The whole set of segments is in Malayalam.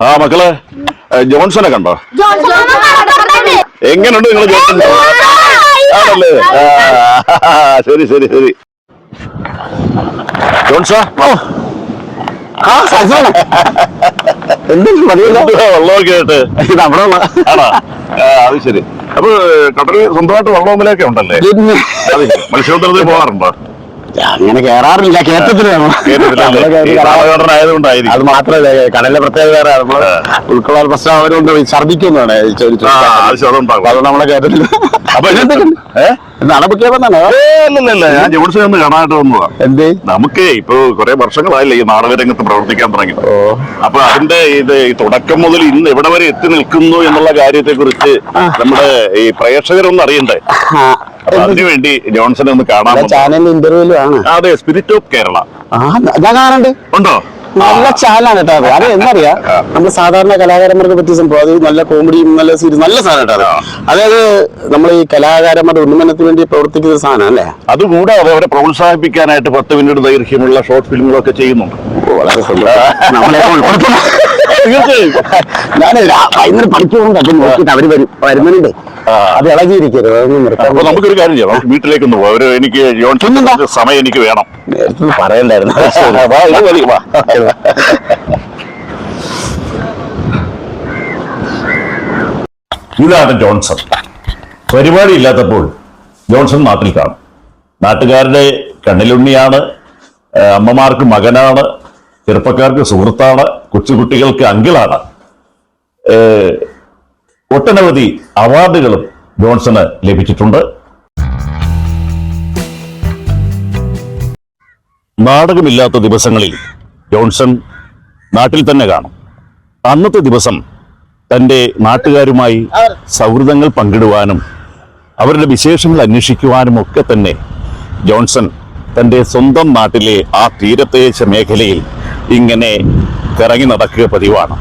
ആ മക്കളെ ജോൺസനെ കണ്ടോ? എങ്ങനെയുണ്ട് നിങ്ങൾ ജോൺസൺ ആണല്ലേ? ശരി ശരി ശരി. ജോൺസാ അത് ശരി. അപ്പൊ കടലിൽ സ്വന്തമായിട്ട് വെള്ളമൊന്നിലൊക്കെ ഉണ്ടല്ലേ. മത്സ്യബന്ധനത്തിൽ പോകാറുണ്ടോ? അങ്ങനെ കേറാറില്ല ആയതുകൊണ്ടായിരിക്കും അത്. മാത്രമല്ല കടലിലെ പ്രത്യേകത വേറെ നമ്മൾ ഉൾക്കൊള്ളാൻ പ്രശ്നം അവരുണ്ട് ഛർദിക്കുന്നതാണ് അത് നമ്മളെ എന്തേ? നമുക്ക് ഇപ്പൊ കുറെ വർഷങ്ങളായില്ലേ ഈ നാടക രംഗത്ത് പ്രവർത്തിക്കാൻ തുടങ്ങി. അപ്പൊ അതിന്റെ ഇത് ഈ തുടക്കം മുതൽ ഇന്ന് എവിടെ വരെ എത്തി നിൽക്കുന്നു എന്നുള്ള കാര്യത്തെ കുറിച്ച് നമ്മുടെ ഈ പ്രേക്ഷകരൊന്നും അറിയണ്ടേ? അതിനുവേണ്ടി ജോൺസൺ ഒന്ന് കാണാൻ. ചാനലിന്റെ ഇന്റർവ്യൂലും ആണ്. അതെ സ്പിരിറ്റ് ഓഫ് കേരള ആ ഞാൻ കാണണ്ട് ഉണ്ടോ? നല്ല ചാനലാണ് കേട്ടോ അത്. അത് എന്നറിയാ നമ്മൾ സാധാരണ കലാകാരന്മാർക്ക് പറ്റിയ സംഭവം. അത് നല്ല കോമഡിയും നല്ല സീരീസ് നല്ല സാധനം കേട്ടോ അത്. അതായത് നമ്മൾ ഈ കലാകാരന്മാരുടെ ഉന്നമനത്തിന് വേണ്ടി പ്രവർത്തിക്കുന്ന സാധനം അല്ലേ? അതുകൂടാതെ അവരെ പ്രോത്സാഹിപ്പിക്കാനായിട്ട് പത്ത് മിനിറ്റ് ദൈർഘ്യമുള്ള ഷോർട്ട് ഫിലിമുകളൊക്കെ ചെയ്യുന്നുണ്ട്. വളരെ. നമ്മളെ ഉൾപ്പെടുത്തണം ഞാൻ പഠിച്ചു പോകുന്നുണ്ട് അപ്പൊ നോക്കിയിട്ട് അവർ വരും. വരുന്നുണ്ട്. ആ. അത് ഇളകിയിരിക്കരുത്. അതൊന്നും അപ്പൊ നമുക്കൊരു കാര്യം ചെയ്യാം. നമുക്ക് വീട്ടിലേക്കൊന്ന് പോവാം. ഒരു എനിക്ക് ജോൺസൺ? സമയം എനിക്ക് വേണം. നേരത്തെ പറയണ്ടായിരുന്നു. വാ, ഇത് മതി, വാ. ഇതാണ് ജോൺസൺ. പരിപാടി ഇല്ലാത്തപ്പോൾ ജോൺസൺ നാട്ടിൽ കാണും. നാട്ടുകാരുടെ കണ്ണിലുണ്ണിയാണ് ആ, അമ്മമാർക്ക് മകനാണ് ചെറുപ്പക്കാർക്ക് സുഹൃത്താണ് കൊച്ചുകുട്ടികൾക്ക് അങ്കിളാണ്. ഒട്ടനവധി അവാർഡുകളും ജോൺസണ് ലഭിച്ചിട്ടുണ്ട്. നാടകമില്ലാത്ത ദിവസങ്ങളിൽ ജോൺസൺ നാട്ടിൽ തന്നെ കാണും. അന്നത്തെ ദിവസം തന്റെ നാട്ടുകാരുമായി സൗഹൃദങ്ങൾ പങ്കിടുവാനും അവരുടെ വിശേഷങ്ങൾ അന്വേഷിക്കുവാനും ഒക്കെ തന്നെ ജോൺസൺ തന്റെ സ്വന്തം നാട്ടിലെ ആ തീരദേശ മേഖലയിൽ ഇങ്ങനെ കറങ്ങി നടക്കുക പതിവാണ്.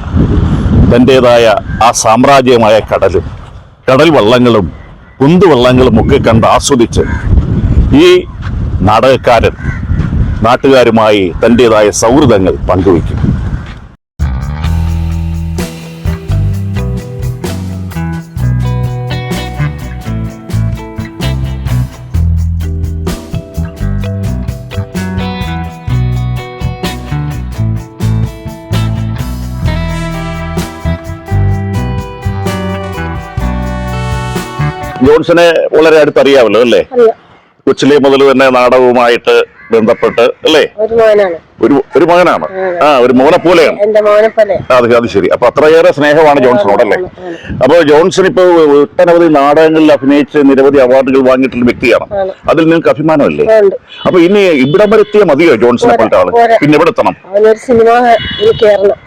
തന്റെതായ ആ സാമ്രാജ്യമായ കടലും കടൽ വള്ളങ്ങളും കുന്തുവള്ളങ്ങളും ഒക്കെ കണ്ട് ആസ്വദിച്ച് ഈ നാടകക്കാരൻ നാട്ടുകാരുമായി തന്റെതായ സൗഹൃദങ്ങൾ പങ്കുവയ്ക്കും. ജോൺസനെ വളരെ അടുത്തറിയാമല്ലോ അല്ലേ? കൊച്ചിലെ മുതൽ തന്നെ നാടകവുമായിട്ട് ബന്ധപ്പെട്ട് അല്ലേ? ഒരു ഒരു മകനാണ്. ആ ഒരു മോനെ പോലെയാണ്. അത് അത് ശരി. അപ്പൊ അത്രയേറെ സ്നേഹമാണ് ജോൺസണോട് അല്ലേ? അപ്പൊ ജോൺസൺ ഇപ്പൊ ഒട്ടനവധി നാടകങ്ങളിൽ അഭിനയിച്ച് നിരവധി അവാർഡുകൾ വാങ്ങിയിട്ടുള്ള വ്യക്തിയാണ്. അതിൽ നിങ്ങൾക്ക് അഭിമാനമല്ലേ? അപ്പൊ ഇനി ഇവിടം വരെ എത്തിയാൽ മതിയോ ജോൺസണെ പോലത്തെ ആൾ പിന്നെ എവിടെ എത്തണം? സിനിമ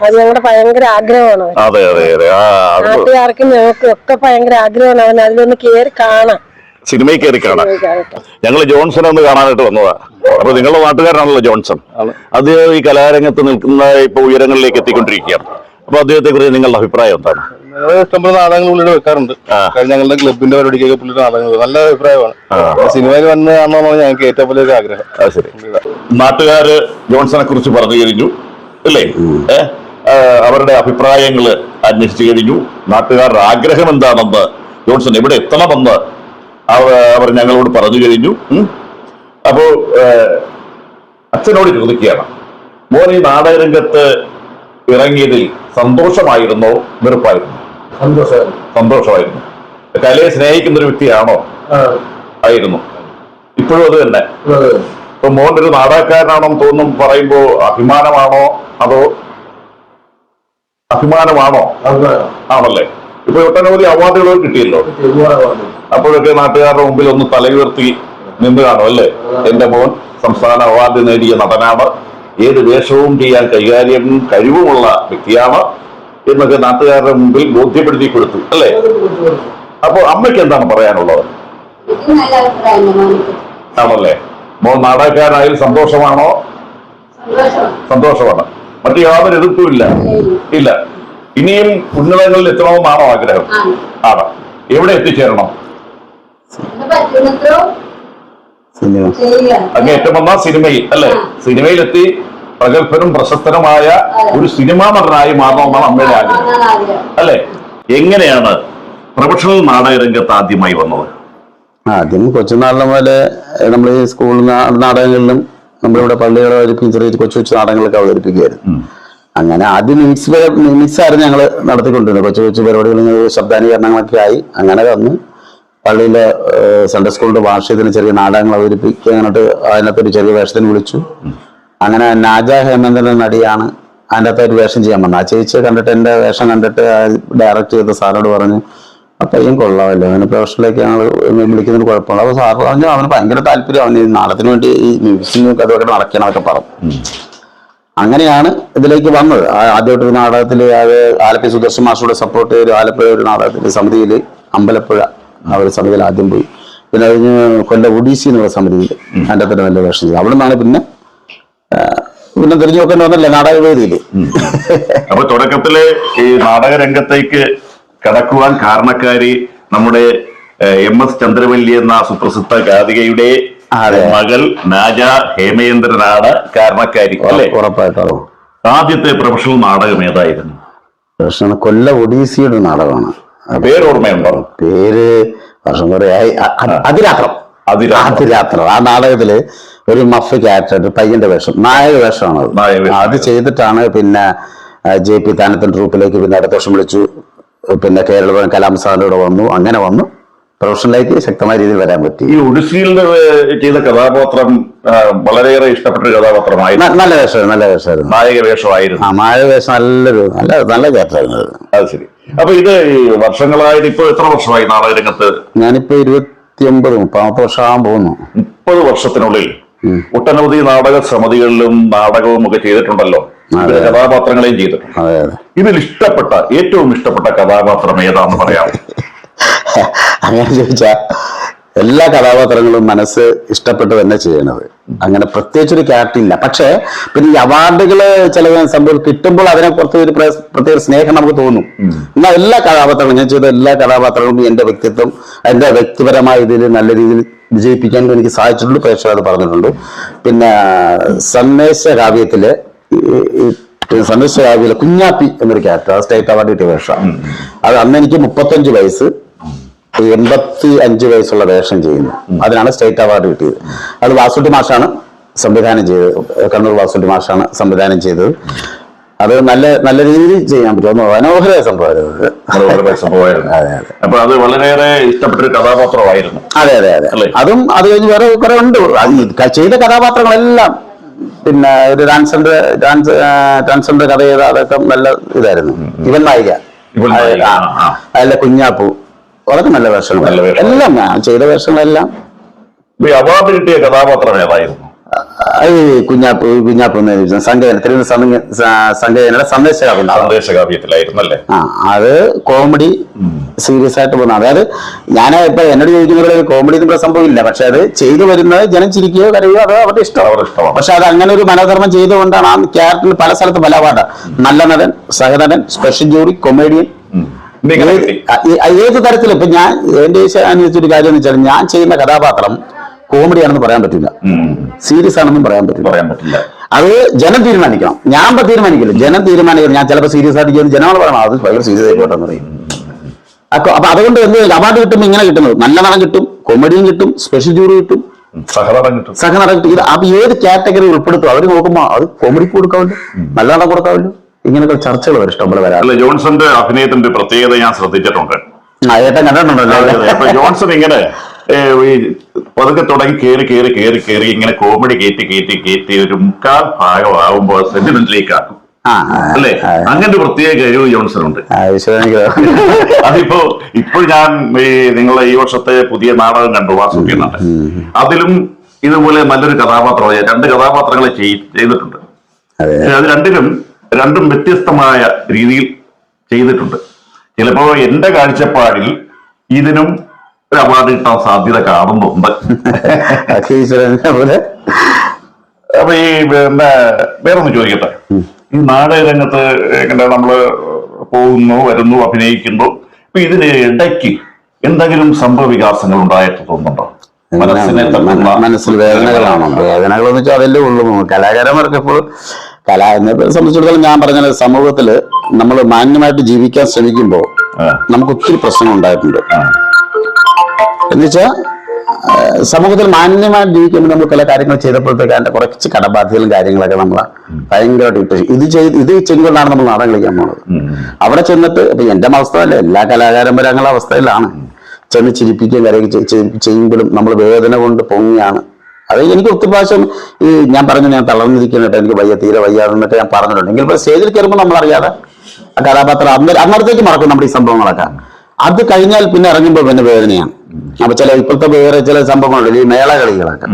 അത് ഞങ്ങളുടെ ഭയങ്കര ആഗ്രഹമാണ് അവൻ അതെ അതെ അതെ. ആ ഞങ്ങൾക്കും ഒക്കെ ഭയങ്കര ആഗ്രഹമാണ് അവൻ അതിലൊന്ന് കേറി കാണാം സിനിമയിൽ കയറി കാണാം. ഞങ്ങൾ ജോൺസൺ ഒന്ന് കാണാനായിട്ട് വന്നതാ. അപ്പൊ നിങ്ങളുടെ നാട്ടുകാരനാണല്ലോ ജോൺസൺ. അദ്ദേഹം ഈ കലാരംഗത്ത് നിൽക്കുന്ന ഇപ്പൊ ഉയരങ്ങളിലേക്ക് എത്തിക്കൊണ്ടിരിക്കുകയാണ്. അപ്പൊ അദ്ദേഹത്തെ കുറിച്ച് നിങ്ങളുടെ അഭിപ്രായം എന്താണ്? ഇഷ്ടംപോലെ നാടകങ്ങൾ പുള്ളിയുടെ വെക്കാറുണ്ട്. ഞങ്ങളുടെ ക്ലബിന്റെ പരിപാടിക്കൊക്കെ പുള്ളിയുടെ നാടകങ്ങൾ നല്ല അഭിപ്രായമാണ്. സിനിമയിൽ വന്ന് കാണണമെന്നാണ് ഞങ്ങൾക്ക് ഏറ്റവും വലിയൊരു ആഗ്രഹം. അത് ശരി. നാട്ടുകാര് ജോൺസനെ കുറിച്ച് പറഞ്ഞു കഴിഞ്ഞു അല്ലേ അവരുടെ അഭിപ്രായങ്ങൾ അന്വേഷിച്ചു കഴിഞ്ഞു. നാട്ടുകാരുടെ ആഗ്രഹം എന്താണെന്ന് ജോൺസൺ എവിടെ എത്തണമെന്ന് അവർ ഞങ്ങളോട് പറഞ്ഞു കഴിഞ്ഞു. അപ്പോൾ അച്ഛനോട് ചോദിക്കുകയാണ്. മോൻ ഈ നാടകരംഗത്ത് ഇറങ്ങിയതിൽ സന്തോഷമായിരുന്നോ? വെറുപ്പായിരുന്നു. സന്തോഷമായിരുന്നു. കലയെ സ്നേഹിക്കുന്ന ഒരു വ്യക്തിയാണോ? ആയിരുന്നു. ഇപ്പോഴും അത് തന്നെ. ഇപ്പൊ മോൻ ഒരു നാടകക്കാരനാണെന്ന് തോന്നും പറയുമ്പോ അഭിമാനമാണോ? അതോ അഭിമാനമാണോ? ആണല്ലേ? ഇപ്പൊ ഒട്ടനവധി അവാർഡുകൾ കിട്ടിയല്ലോ അപ്പോഴൊക്കെ നാട്ടുകാരുടെ മുമ്പിൽ ഒന്ന് തലയുയർത്തി നിന്ന് കാണും അല്ലേ? എന്റെ മോൻ സംസ്ഥാന അവാർഡ് നേടിയ നടനാണ്. ഏത് വേഷവും ചെയ്യാൻ കൈകാര്യം കഴിവുമുള്ള വ്യക്തിയാണ് എന്നൊക്കെ നാട്ടുകാരുടെ മുമ്പിൽ ബോധ്യപ്പെടുത്തി കൊടുത്തു അല്ലേ? അപ്പൊ അമ്മയ്ക്ക് എന്താണ് പറയാനുള്ളത്? ആണല്ലേ? മോൻ നാടകക്കാരനായാലും സന്തോഷമാണോ? സന്തോഷം സന്തോഷമാണ്. മറ്റു യാതൊരു എതിർപ്പുമില്ല ഇല്ല. ഇനിയും ഉന്നതങ്ങളിൽ എത്തണമെന്നാണോ ആഗ്രഹം? ആണ്. എവിടെ എത്തിച്ചേരണം? ഇത് പറ്റുന്നത്രോ? സിനിമ. അങ്ങ് ഏറ്റവും വന്ന സിനിമയിൽ അല്ലെ? സിനിമയിലെത്തി പ്രഗത്ഭനും പ്രശസ്തനുമായ ഒരു സിനിമാ നടനായി മാറണമെന്നാണ് അമ്മയുടെ ആഗ്രഹം. ആഗ്രഹം. അല്ലെ? എങ്ങനെയാണ് പ്രൊഫഷണൽ നാടക രംഗത്ത് ആദ്യമായി വന്നത്? ആദ്യം കൊച്ചുനാളിലെ പോലെ നമ്മൾ ഈ സ്കൂൾ നാടകങ്ങളിലും നമ്മളിവിടെ പള്ളികളെ അവതരിപ്പിക്കും ചെറിയ കൊച്ചു കൊച്ചു നാടകങ്ങളൊക്കെ അവതരിപ്പിക്കുകയായിരുന്നു അങ്ങനെ ആദ്യം മിക്സ് മിക്സ് ആയിരുന്നു ഞങ്ങൾ നടത്തിക്കൊണ്ടിരുന്നത്. കൊച്ചു കൊച്ചു പരിപാടികൾ ശബ്ദാനുകരണങ്ങളൊക്കെ ആയി. അങ്ങനെ വന്ന് പള്ളിയിലെ സൺഡേ സ്കൂളിന്റെ വാർഷികത്തിന് ചെറിയ നാടകങ്ങൾ അവതരിപ്പിക്കുക എന്നിട്ട് അതിനകത്ത് ഒരു ചെറിയ വേഷത്തിന് വിളിച്ചു. അങ്ങനെ നാജ ഹേമേന്ദ്രൻ എന്ന നടിയാണ് അതിന്റെ അകത്ത് ഒരു വേഷം ചെയ്യാൻ വന്നത്. ആ ചേച്ചിയെ കണ്ടിട്ട് എന്റെ വേഷം കണ്ടിട്ട് ഡയറക്റ്റ് ചെയ്ത സാറോട് പറഞ്ഞു ആ പയ്യൻ കൊള്ളാമല്ലോ. അവന് പ്രൊഫഷനിലേക്ക് ഞങ്ങൾ വിളിക്കുന്നതിന് കുഴപ്പമില്ല. അപ്പോൾ സാർ പറഞ്ഞു അവന് ഭയങ്കര താല്പര്യം അവന് നാടകത്തിന് വേണ്ടി ഈ മ്യൂസിക്കും അതുമൊക്കെ നടക്കണമൊക്കെ പറഞ്ഞു. അങ്ങനെയാണ് ഇതിലേക്ക് വന്നത്. ആദ്യമായിട്ട് ഒരു നാടകത്തിൽ അത് ആലപ്പി സുദർശൻ മാഷയുടെ സപ്പോർട്ട് ചെയ്ത് ആലപ്പുഴ ഒരു നാടകത്തിൽ സമിതിയിൽ അമ്പലപ്പുഴ ആ ഒരു സമിതിയിൽ ആദ്യം പോയി. പിന്നെ കഴിഞ്ഞ് കൊല്ലം ഒഡീസി എന്നുള്ള സമിതിയിൽ അതിന്റെ തന്നെ നല്ല വേഷം ചെയ്തു. അവിടെ നിന്നാണ് പിന്നെ പിന്നെ തിരിഞ്ഞു നോക്കേണ്ടി വന്നല്ലേ നാടക വേദിയിൽ അപ്പൊ തുടക്കത്തിൽ ഈ നാടക രംഗത്തേക്ക് കടക്കുവാൻ കാരണക്കാരി നമ്മുടെ എം എസ് ചന്ദ്രവല്ലി എന്ന സുപ്രസിദ്ധ ഗാതികയുടെ. മകൾ നാജ ഹേമേന്ദ്രനാണ് കാരണക്കാരി അല്ലേ? ഉറപ്പായിട്ടോ. ആദ്യത്തെ പ്രൊഫഷണൽ നാടകം ഏതായിരുന്നു? പ്രൊഫഷണൽ കൊല്ല ഒഡീസിയുടെ നാടകമാണ്. പേര് ഓർമ്മയുണ്ടോ പേര് വർഷം കുറെ ആയി. അതിരാത്രം. അതിരാത്രം. ആ നാടകത്തിൽ ഒരു മഫ് ക്യാരക്ടർ പയ്യന്റെ വേഷം നായക വേഷമാണ്. അത്. ചെയ്തിട്ടാണ് പിന്നെ ജെ പി താനത്തിന്റെ ട്രൂപ്പിലേക്ക് പിന്നെ അടുത്ത വർഷം വിളിച്ചു. പിന്നെ കേരള കലാമസാറിലൂടെ വന്നു. അങ്ങനെ വന്നു. പ്രൊഫഷനിലേക്ക് ശക്തമായ രീതിയിൽ വരാൻ പറ്റി. ഈ ഒഡീസിയിൽ ചെയ്ത കഥാപാത്രം വളരെയേറെ ഇഷ്ടപ്പെട്ട ഒരു കഥാപാത്രമായിരുന്നു നല്ല വേഷമായിരുന്നു നല്ല വേഷമായിരുന്നു. നായക വേഷമായിരുന്നു. ആ നായക വേഷം നല്ലൊരു നല്ല നല്ല ക്യാരക്ടറായിരുന്നു അത്. അത് ശരി. അപ്പൊ ഇത് വർഷങ്ങളായിട്ട് ഇപ്പൊ എത്ര വർഷമായി നാളെ രംഗത്ത്? ഞാനിപ്പോ ഇരുപത്തി ഒമ്പത് മുപ്പതാമത്തെ വർഷമാകാൻ പോകുന്നു. മുപ്പത് വർഷത്തിനുള്ളിൽ ഒട്ടനവധി നാടക സമിതികളിലും നാടകവും ഒക്കെ ചെയ്തിട്ടുണ്ടല്ലോ. കഥാപാത്രങ്ങളെയും ചെയ്തിട്ടുണ്ട്. ഇതിൽ ഇഷ്ടപ്പെട്ട ഏറ്റവും ഇഷ്ടപ്പെട്ട കഥാപാത്രം ഏതാന്ന് പറയാം അങ്ങനെ ചോദിച്ചാ എല്ലാ കഥാപാത്രങ്ങളും മനസ്സ് ഇഷ്ടപ്പെട്ട് തന്നെ ചെയ്യണത്. അങ്ങനെ പ്രത്യേകിച്ച് ഒരു ക്യാരക്ടർ ഇല്ല. പക്ഷേ പിന്നെ ഈ അവാർഡുകൾ ചില സംഭവം കിട്ടുമ്പോൾ അതിനെ കുറച്ച് ഒരു പ്രത്യേക സ്നേഹം നമുക്ക് തോന്നും. എന്നാൽ എല്ലാ കഥാപാത്രങ്ങളും ഞാൻ ചെയ്ത എല്ലാ കഥാപാത്രങ്ങളും എന്റെ വ്യക്തിത്വം എന്റെ വ്യക്തിപരമായ ഇതിൽ നല്ല രീതിയിൽ വിജയിപ്പിക്കാൻ എനിക്ക് സാധിച്ചിട്ടുണ്ട്. പ്രേക്ഷകർ അത് പറഞ്ഞിട്ടുണ്ട്. പിന്നെ സന്ദേശ കാവ്യത്തിൽ സന്ദേശ കാവ്യത്തിലെ കുഞ്ഞാപ്പി എന്നൊരു ക്യാരക്ടർ സ്റ്റേറ്റ് അവാർഡ് കിട്ടിയ വേഷം അത് അന്ന് എനിക്ക് മുപ്പത്തഞ്ച് വയസ്സ്. എൺപത്തി അഞ്ച് വയസ്സുള്ള വേഷം ചെയ്യുന്നു. അതിനാണ് സ്റ്റേറ്റ് അവാർഡ് കിട്ടിയത്. അത് വാസുട്ടി മാഷാണ് സംവിധാനം ചെയ്തത്. കണ്ണൂർ വാസുട്ടി മാഷാണ് സംവിധാനം ചെയ്തത്. അത് നല്ല നല്ല രീതിയിൽ ചെയ്യാൻ പറ്റും. സംഭവമായിരുന്നു. മനോഹരമായ സംഭവമായിരുന്നു. അതെ അതെ. അപ്പൊ അത് വളരെയേറെ ഇഷ്ടപ്പെട്ട ഒരു കഥാപാത്രമായിരുന്നു. അതെ അതെ അതെ. അതും അത് കഴിഞ്ഞ് വേറെ കുറെ ഉണ്ട്. ചെയ്ത കഥാപാത്രങ്ങളെല്ലാം പിന്നെ ഒരു ട്രാൻസ്ജെൻഡർ ഡാൻസ് ട്രാൻസ്ജെൻഡർ കഥ ചെയ്ത അതൊക്കെ നല്ല ഇതായിരുന്നു. ഇവൻ നായിക. അതിലെ കുഞ്ഞാപ്പു. അതൊക്കെ നല്ല വേഷങ്ങൾ. എല്ലാം ചെയ്ത വേഷങ്ങളെല്ലാം. അവാർഡ് കിട്ടിയ കഥാപാത്രം ഏതായിരുന്നു? ഈ കുഞ്ഞാപ്പ് കുഞ്ഞാപ്പ് തിരുവനന്തപുരം സംഘടനയുടെ സന്ദേശകാവുന്ന സന്ദേശകാവ്യത്തിലായിരുന്നു അല്ലേ? ആ അത് കോമഡി സീരിയസ് ആയിട്ട് പോകുന്ന അതായത് ഞാൻ ഇപ്പൊ എന്നോട് ചോദിക്കുന്നത് കോമഡി എന്നുള്ള സംഭവമില്ല ഇല്ല. പക്ഷെ അത് ചെയ്തു വരുന്നത് ജനം ചിരിക്കുകയോ കരയോ അത് അവരുടെ ഇഷ്ടം അവരുടെ ഇഷ്ടമാണ്. പക്ഷെ അത് അങ്ങനെ ഒരു മനോധർമ്മം ചെയ്തുകൊണ്ടാണ് ആ ക്യാരക്ടറിൽ പല സ്ഥലത്ത് പല അവാർഡ് നല്ല നടൻ സഹനടൻ സ്പെഷ്യൽ ജൂറി കൊമേഡിയൻ. ഏത് തരത്തിലും ഇപ്പൊ ഞാൻ എന്റെ അനുസരിച്ചൊരു കാര്യം എന്ന് വെച്ചാൽ ഞാൻ ചെയ്യുന്ന കഥാപാത്രം കോമഡി ആണെന്ന് പറയാൻ പറ്റില്ല. സീരിയസ് ആണെന്നും പറയാൻ പറ്റില്ല. പറയാൻ പറ്റില്ല. അത് ജനം തീരുമാനിക്കണം. ഞാൻ ഇപ്പൊ തീരുമാനിക്കില്ല. ജനം തീരുമാനിക്കണം. ഞാൻ ചിലപ്പോൾ സീരിയസ് ആയിട്ട് ചെയ്യുന്നത് ജനങ്ങൾ പറയണം അത് ഭയങ്കര സീരിയസ് ആയിക്കോട്ടെ എന്ന് പറയും. അപ്പൊ അപ്പൊ അതുകൊണ്ട് എന്ത് അവാർഡ് കിട്ടുമ്പോൾ ഇങ്ങനെ കിട്ടുന്നത്. നല്ല നടൻ കിട്ടും കോമഡിയും കിട്ടും സ്പെഷ്യൽ ജൂറി കിട്ടും. സഹനടൻ കിട്ടും. സഹനടൻ കിട്ടും. ഇത് അപ്പൊ ഏത് കാറ്റഗറി ഉൾപ്പെടുത്തും? അവർ നോക്കുമ്പോ അത് കോമഡിക്ക് കൊടുക്കാവല്ലോ നല്ല നടൻ കൊടുക്കാമല്ലോ. ഇങ്ങനെയൊക്കെ ചർച്ചകൾ വരും ഇഷ്ടംപോലെ വരാറ് അല്ല ജോൺസന്റെ അഭിനയത്തിന്റെ പ്രത്യേകത ഞാൻ ശ്രദ്ധിച്ചിട്ടുണ്ട്. ആ ഏട്ടൻ കണ്ടിട്ടുണ്ടല്ലോ അതെ, അപ്പൊ ജോൺസൺ ഇങ്ങനെ ഏ, ഈ പതുക്കെ തുടങ്ങി കേറി കേറി കേറി കേറി ഇങ്ങനെ കോമഡി കയറ്റി കയറ്റി കയറ്റി ഒരു മുക്കാൽ ഭാഗമാകുമ്പോൾ സെന്റിമെന്റിലേക്ക് ആക്കും. ആ ആ, അല്ലേ? ആ, അങ്ങനെ ഒരു പ്രത്യേക കഴിവ് ജോൺസൺ ഉണ്ട് ആ, ഈശ്വരൻ എനിക്ക് അതിപ്പോ ഇപ്പോൾ ഞാൻ ഈ നിങ്ങളെ ഈ വർഷത്തെ പുതിയ നാടകം കണ്ടു വാസുക്കുന്നുണ്ട് അതിലും ഇതുപോലെ നല്ലൊരു കഥാപാത്രമായി രണ്ട് കഥാപാത്രങ്ങളെ ചെയ്- ചെയ്തിട്ടുണ്ട്. അതെ. അത് രണ്ടിലും രണ്ടും വ്യത്യസ്തമായ രീതിയിൽ ചെയ്തിട്ടുണ്ട്. ചിലപ്പോ എന്റെ കാഴ്ചപ്പാടിൽ ഇതിനും ഒരു അവാർഡ് കിട്ടാൻ സാധ്യത കാണുന്നുണ്ട്. അപ്പൊ ഈ പിന്നെ വേറൊന്ന് ചോദിക്കട്ടെ? ഈ നാടക രംഗത്ത് എങ്ങനെ നമ്മൾ പോകുന്നു വരുന്നു അഭിനയിക്കുന്നു. അപ്പൊ ഇതിന് ഇടയ്ക്ക് എന്തെങ്കിലും സംഭവവികാസങ്ങൾ ഉണ്ടായിട്ട് തോന്നുന്നുണ്ടോ? മനസ്സിനെ മനസ്സിൽ വേദനകളാണോ. വേദനകൾ എന്ന് വെച്ചാൽ അതല്ലേ ഉള്ളൂ. കലാകാരന്മാർക്ക് ഇപ്പോൾ കല എന്നെ സംബന്ധിച്ചിടത്തോളം ഞാൻ പറഞ്ഞ സമൂഹത്തിൽ നമ്മൾ മാന്യമായിട്ട് ജീവിക്കാൻ ശ്രമിക്കുമ്പോൾ നമുക്ക് ഒത്തിരി പ്രശ്നങ്ങൾ ഉണ്ടായിട്ടുണ്ട്. എന്നുവെച്ചാൽ സമൂഹത്തിൽ മാന്യമായിട്ട് ജീവിക്കുമ്പോൾ നമ്മൾ പല കാര്യങ്ങൾ ചെയ്തപ്പോഴത്തേക്ക് അതിന്റെ കുറച്ച് കടബാധ്യതകളും കാര്യങ്ങളൊക്കെ നമ്മൾ ഭയങ്കരമായിട്ട് ഇട്ട് ഇത് ചെയ്ത് ഇത് ചെയ്തുകൊണ്ടാണ് നമ്മൾ നാടകം കളിക്കാൻ പോകുന്നത്. അവിടെ ചെന്നിട്ട് ഇപ്പൊ എന്റെ അവസ്ഥ അല്ല എല്ലാ കലാകാരന്മാരങ്ങളുടെ അവസ്ഥയിലാണ്. ചെന്ന് ചിരിപ്പിക്കുകയും കാര്യങ്ങൾ ചെയ്- ചെയ്- ചെയ്യുമ്പോഴും നമ്മൾ വേദന കൊണ്ട് പൊങ്ങിയാണ്. അത് എനിക്ക് ഒത്തിരി പ്രാവശ്യം ഈ ഞാൻ പറഞ്ഞു ഞാൻ തളർന്നിരിക്കുന്നുണ്ട് എനിക്ക് വയ്യ തീരെ വയ്യ എന്നൊക്കെ ഞാൻ പറഞ്ഞിട്ടുണ്ട്. എങ്കിൽ ഇപ്പോൾ സ്റ്റേജിൽ കയറുമ്പോൾ നമ്മൾ അറിയാതെ ആ കഥാപാത്രം അന്നേരം അന്നേരത്തേക്ക് മറക്കും നമ്മുടെ ഈ സംഭവങ്ങളൊക്കെ അത് കഴിഞ്ഞാൽ പിന്നെ ഇറങ്ങുമ്പോൾ പിന്നെ വേദനയാണ്. അപ്പൊ ചില ഇപ്പോഴത്തെ വേറെ ചില സംഭവങ്ങളുണ്ട് ഈ മേള കളികളൊക്കെ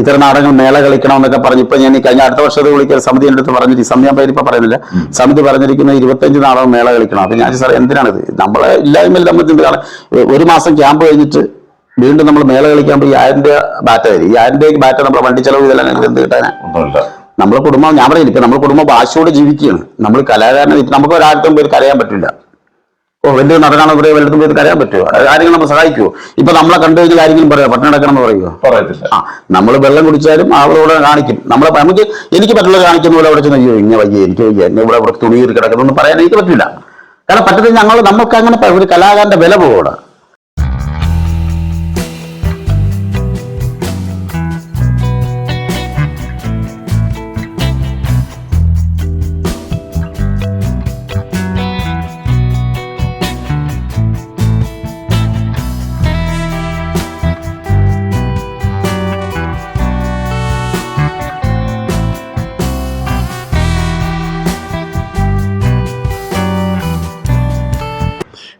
ഇത്തരം നാടകങ്ങൾ മേള കളിക്കണം എന്നൊക്കെ പറഞ്ഞു ഇപ്പൊ ഞാൻ ഈ കഴിഞ്ഞ അടുത്ത വർഷത്തെ വിളിക്കാൻ സമിതി എടുത്ത് അടുത്ത് പറഞ്ഞിട്ട് സമയം ഞാൻ പേരിപ്പോ പറയുന്നില്ല. സമിതി പറഞ്ഞിരിക്കുന്ന ഇരുപത്തഞ്ച് നാടകം മേള കളിക്കണം. അപ്പൊ ഞാൻ സാർ ഇത് നമ്മളെ ഇല്ലായ്മയിൽ നമ്മൾ ഒരു മാസം ക്യാമ്പ് കഴിഞ്ഞിട്ട് വീണ്ടും നമ്മൾ മേള കളിക്കാൻ ഈ ആയിരം രൂപ ബാറ്റ വരും ഈ ആയിരം രൂപയ്ക്ക് ബാറ്റ നമ്മുടെ വണ്ടി ചെലവ് ഇതെല്ലാം ഞങ്ങൾക്ക് എന്ത് കിട്ടാനാ? നമ്മുടെ കുടുംബം ഞാൻ പറയില്ല ഇപ്പൊ നമ്മുടെ കുടുംബം വാശിയോടെ ജീവിക്കുകയാണ്. നമ്മൾ കലാകാരനെ നമുക്ക് ഒരാൾക്കും പോയി കരയാൻ പറ്റില്ല. ഓ വലിയ നടനാണ് ഇവിടെ വലുതും പോയി കരയാൻ പറ്റുമോ? ആരെങ്കിലും നമ്മൾ സഹായിക്കുമോ ഇപ്പൊ നമ്മളെ കണ്ടു കഴിഞ്ഞ കാര്യങ്ങളും പറയാം. പട്ടണം നടക്കണം എന്ന് പറയുമോ പറയത്തില്ല. ആ നമ്മൾ വെള്ളം കുടിച്ചാലും അവളോട് കാണിക്കും. നമ്മളെ നമുക്ക് എനിക്ക് പറ്റുള്ള കാണിക്കുന്ന പോലെ അവിടെ ചെന്ന് അയ്യോ ഇങ്ങനെ വയ്യ എനിക്ക് വയ്യ എന്നെ ഇവിടെ ഇവിടെ തുണിയിൽ കിടക്കുന്നൊന്നും പറയാൻ എനിക്ക് പറ്റില്ല. കാരണം പറ്റത്തില്ല ഞങ്ങൾ നമുക്ക് അങ്ങനെ ഒരു കലാകാരന്റെ വില പോകണം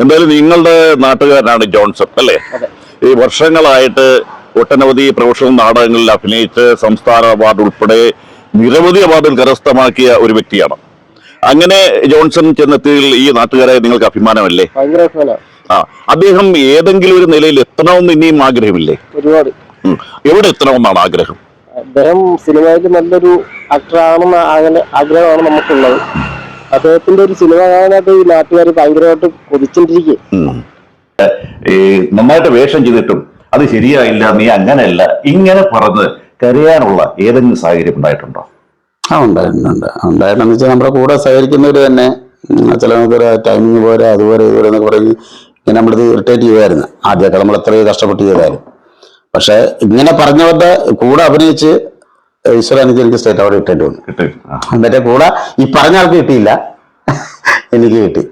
എന്തായാലും നിങ്ങളുടെ നാട്ടുകാരനാണ് ജോൺസൺ അല്ലേ? ഈ വർഷങ്ങളായിട്ട് ഒട്ടനവധി പ്രൊഫഷണൽ നാടകങ്ങളിൽ അഭിനയിച്ച് സംസ്ഥാന അവാർഡ് ഉൾപ്പെടെ നിരവധി അവാർഡുകൾ കരസ്ഥമാക്കിയ ഒരു വ്യക്തിയാണ്. അങ്ങനെ ജോൺസൺ ചെന്നെത്തിയതിൽ ഈ നാട്ടുകാരെ നിങ്ങൾക്ക് അഭിമാനമല്ലേ? ആ അദ്ദേഹം ഏതെങ്കിലും ഒരു നിലയിൽ എത്തണമെന്ന് ഇനിയും ആഗ്രഹമില്ലേ? ഒരുപാട്. എവിടെ എത്തണമെന്നാണ് ആഗ്രഹം? അദ്ദേഹം സിനിമയിൽ നല്ലൊരു ആഗ്ര- ആഗ്രഹമാണ് നമുക്കുള്ളത്. അദ്ദേഹത്തിന്റെ ഒരു സിനിമ കാണാനായിട്ട് ഈ നാട്ടുകാർ ഭയങ്കരമായിട്ട് കൊതിച്ചിട്ടിരിക്കും. ഈ നന്നായിട്ട് വേഷം ചെയ്തിട്ടും അത് ശരിയായില്ല നീ അങ്ങനെയല്ല ഇങ്ങനെ പറഞ്ഞ് കരയാനുള്ള ഏതെങ്കിലും സാഹചര്യം ഉണ്ടായിട്ടുണ്ടോ? ആ ഉണ്ടായിട്ടുണ്ട് ഉണ്ടായിട്ടെന്ന് വെച്ചാൽ നമ്മുടെ കൂടെ സഹകരിക്കുന്നവർ തന്നെ ചില നമുക്കൊരു ടൈമിങ് പോരാ അതുപോലെ ഇതുപോലെ എന്നൊക്കെ പറഞ്ഞ് ഇങ്ങനെ നമ്മളിത് ഇറിറ്റേറ്റ് ചെയ്യുമായിരുന്നു ആദ്യമൊക്കെ നമ്മൾ എത്രയും കഷ്ടപ്പെട്ട് ചെയ്താലും. പക്ഷെ ഇങ്ങനെ പറഞ്ഞവരുടെ കൂടെ അഭിനയിച്ച് ഈശ്വര എനിക്ക് സ്റ്റേറ്റ് അവിടെ കിട്ടേണ്ടി വന്നു. എന്നിട്ട് കൂടെ ഈ പറഞ്ഞ ആൾക്ക് കിട്ടിയില്ല. എനിക്ക് കിട്ടി.